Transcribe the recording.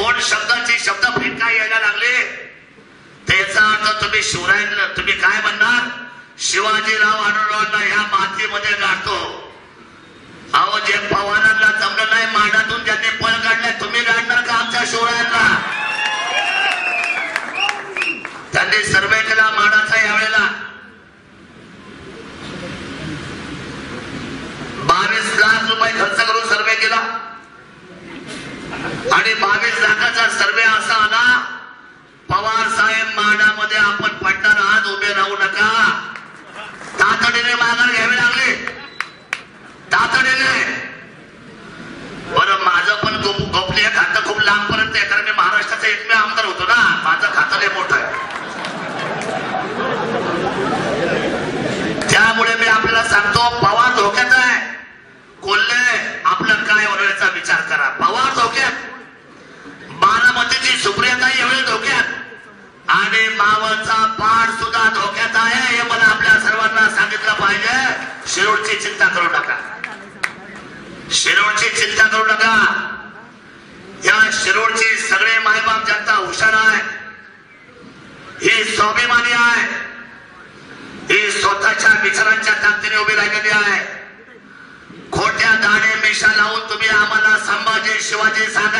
कोण शब्दाचे शब्द फेट काय यायला लागले? त्याचा अर्थ तुम्ही शिवरायंद्र तुम्ही काय म्हणणार? शिवाजीराव आढळरावांना ह्या मातीमध्ये गाठतो. अहो जे पवारांना जमलं नाही माडातून ज्यांनी पळ काढलाय तुम्ही गाडणार का आमच्या शिवरायांना? त्यांनी सर्वे केला माडाचा यावेळेला. आणि बावीस लाखाचा सर्वे असा आला पवार साहेब माडामध्ये आपण पडणार आहात उभे राहू नका. तातडीने माघार घ्यावी लागली. तातडीने. बरं माझं पण गोपनीय खातं खूप लांबपर्यंत आहे कारण मी महाराष्ट्राचा एकमेव आमदार होतो ना. माझं खातं लय मोठं आहे. त्यामुळे मी आपल्याला सांगतो पवार मावळचा पाड सुद्धा धोक्यात आहे हे मला आपल्या सर्वांना सांगितलं पाहिजे. शिरोडची चिंता करू नका. शिरोडची चिंता करू नका. या शिरोडची सगळे मायबाप जनता हुशार आहे. ही स्वाभिमानी आहे. ही स्वतःच्या विचारांच्या ताकदीने उभी राहिलेली आहे. खोट्या दाणे मिशा लावून तुम्ही आम्हाला संभाजी शिवाजी सांगा